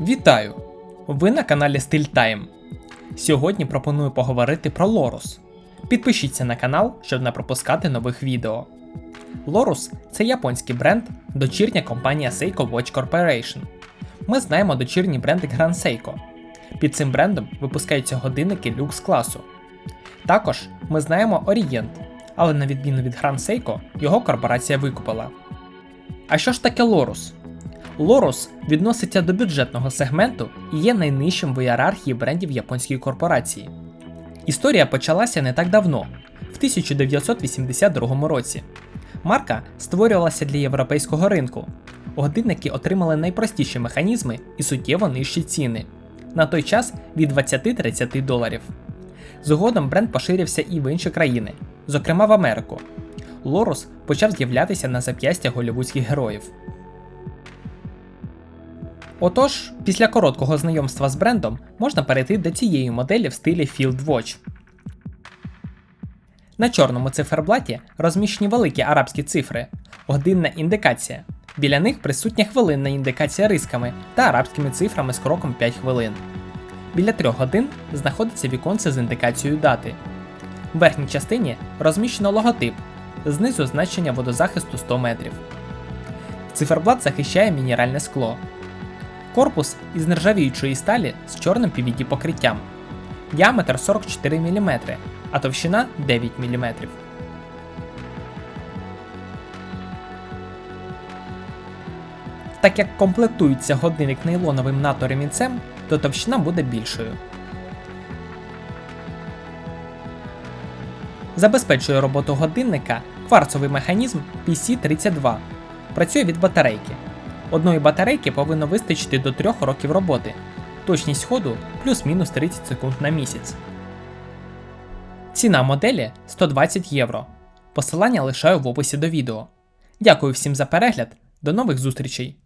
Вітаю! Ви на каналі Style Time. Сьогодні пропоную поговорити про Lorus. Підпишіться на канал, щоб не пропускати нових відео. Lorus це японський бренд, дочірня компанія Seiko Watch Corporation. Ми знаємо дочірній бренд Grand Seiko. Під цим брендом випускаються годинники люкс класу. Також ми знаємо Orient, але на відміну від Grand Seiko, його корпорація викупила. А що ж таке Lorus? Lorus відноситься до бюджетного сегменту і є найнижчим в ієрархії брендів японської корпорації. Історія почалася не так давно, в 1982 році. Марка створювалася для європейського ринку. Годинники отримали найпростіші механізми і суттєво нижчі ціни. На той час від 20-30 доларів. Згодом бренд поширився і в інші країни, зокрема в Америку. Лорус почав з'являтися на зап'ястя голівудських героїв. Отож, після короткого знайомства з брендом можна перейти до цієї моделі в стилі Field Watch. На чорному циферблаті розміщені великі арабські цифри, годинна індикація. Біля них присутня хвилинна індикація рисками та арабськими цифрами з кроком 5 хвилин. Біля трьох годин знаходиться віконце з індикацією дати. В верхній частині розміщено логотип, знизу значення водозахисту 100 метрів. Циферблат захищає мінеральне скло. Корпус із нержавіючої сталі з чорним PVD покриттям. Діаметр 44 мм, а товщина 9 мм. Так як комплектується годинник нейлоновим НАТО ремінцем, то товщина буде більшою. Забезпечує роботу годинника кварцовий механізм PC32. Працює від батарейки. Одної батарейки повинно вистачити до 3 років роботи. Точність ходу плюс-мінус 30 секунд на місяць. Ціна моделі 120 євро. Посилання лишаю в описі до відео. Дякую всім за перегляд. До нових зустрічей!